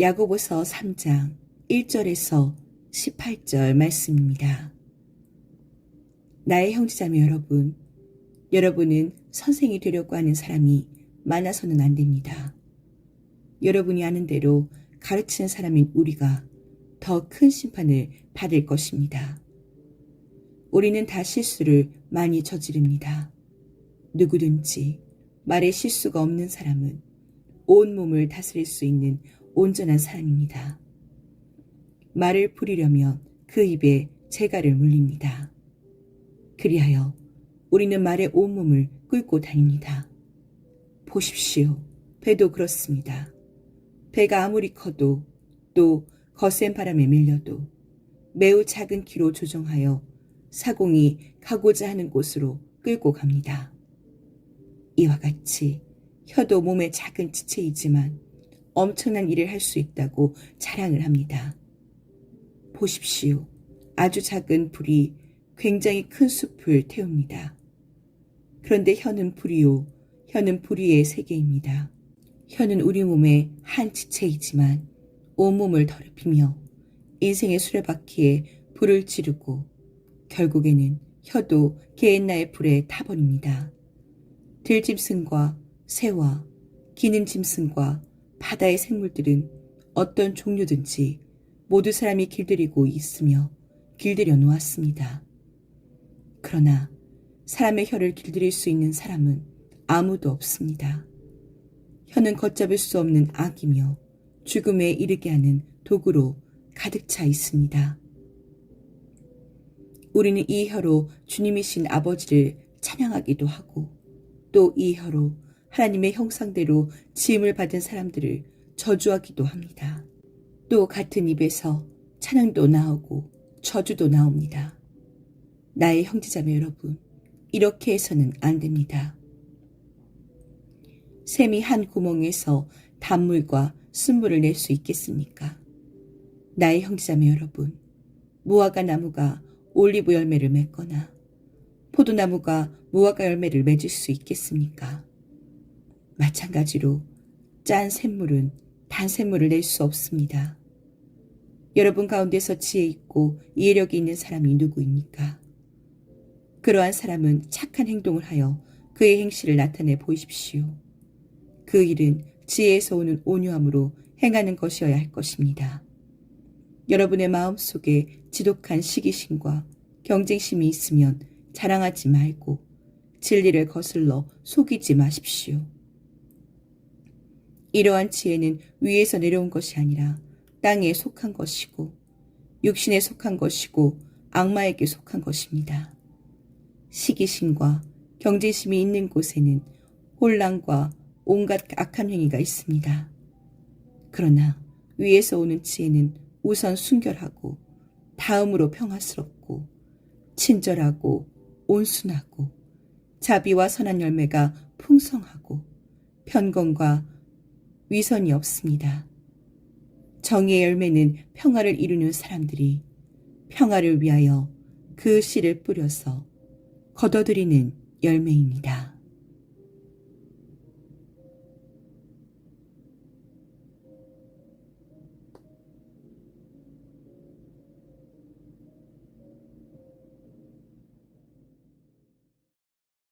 야고보서 3장 1절에서 18절 말씀입니다. 나의 형제자매 여러분, 여러분은 선생이 되려고 하는 사람이 많아서는 안 됩니다. 여러분이 아는 대로 가르치는 사람인 우리가 더 큰 심판을 받을 것입니다. 우리는 다 실수를 많이 저지릅니다. 누구든지 말에 실수가 없는 사람은 온 몸을 다스릴 수 있는 온전한 사람입니다. 말을 부리려면 그 입에 재갈을 물립니다. 그리하여 우리는 말의 온몸을 끌고 다닙니다. 보십시오. 배도 그렇습니다. 배가 아무리 커도 또 거센 바람에 밀려도 매우 작은 키로 조정하여 사공이 가고자 하는 곳으로 끌고 갑니다. 이와 같이 혀도 몸의 작은 지체이지만 엄청난 일을 할 수 있다고 자랑을 합니다. 보십시오. 아주 작은 불이 굉장히 큰 숲을 태웁니다. 그런데 혀는 불이요. 혀는 불이의 세계입니다. 혀는 우리 몸의 한 지체이지만 온몸을 더럽히며 인생의 수레바퀴에 불을 지르고 결국에는 혀도 개인나의 불에 타버립니다. 들짐승과 새와 기는 짐승과 바다의 생물들은 어떤 종류든지 모두 사람이 길들이고 있으며 길들여 놓았습니다. 그러나 사람의 혀를 길들일 수 있는 사람은 아무도 없습니다. 혀는 걷잡을 수 없는 악이며 죽음에 이르게 하는 도구로 가득 차 있습니다. 우리는 이 혀로 주님이신 아버지를 찬양하기도 하고 또 이 혀로 하나님의 형상대로 지음을 받은 사람들을 저주하기도 합니다. 또 같은 입에서 찬양도 나오고 저주도 나옵니다. 나의 형제자매 여러분, 이렇게 해서는 안 됩니다. 샘이 한 구멍에서 단물과 순물을 낼 수 있겠습니까? 나의 형제자매 여러분, 무화과 나무가 올리브 열매를 맺거나 포도나무가 무화과 열매를 맺을 수 있겠습니까? 마찬가지로 짠 샘물은 단 샘물을 낼 수 없습니다. 여러분 가운데서 지혜 있고 이해력이 있는 사람이 누구입니까? 그러한 사람은 착한 행동을 하여 그의 행실을 나타내 보이십시오. 그 일은 지혜에서 오는 온유함으로 행하는 것이어야 할 것입니다. 여러분의 마음 속에 지독한 시기심과 경쟁심이 있으면 자랑하지 말고 진리를 거슬러 속이지 마십시오. 이러한 지혜는 위에서 내려온 것이 아니라 땅에 속한 것이고 육신에 속한 것이고 악마에게 속한 것입니다. 시기심과 경쟁심이 있는 곳에는 혼란과 온갖 악한 행위가 있습니다. 그러나 위에서 오는 지혜는 우선 순결하고 다음으로 평화스럽고 친절하고 온순하고 자비와 선한 열매가 풍성하고 편건과 위선이 없습니다. 정의의 열매는 평화를 이루는 사람들이 평화를 위하여 그 씨를 뿌려서 거둬들이는 열매입니다.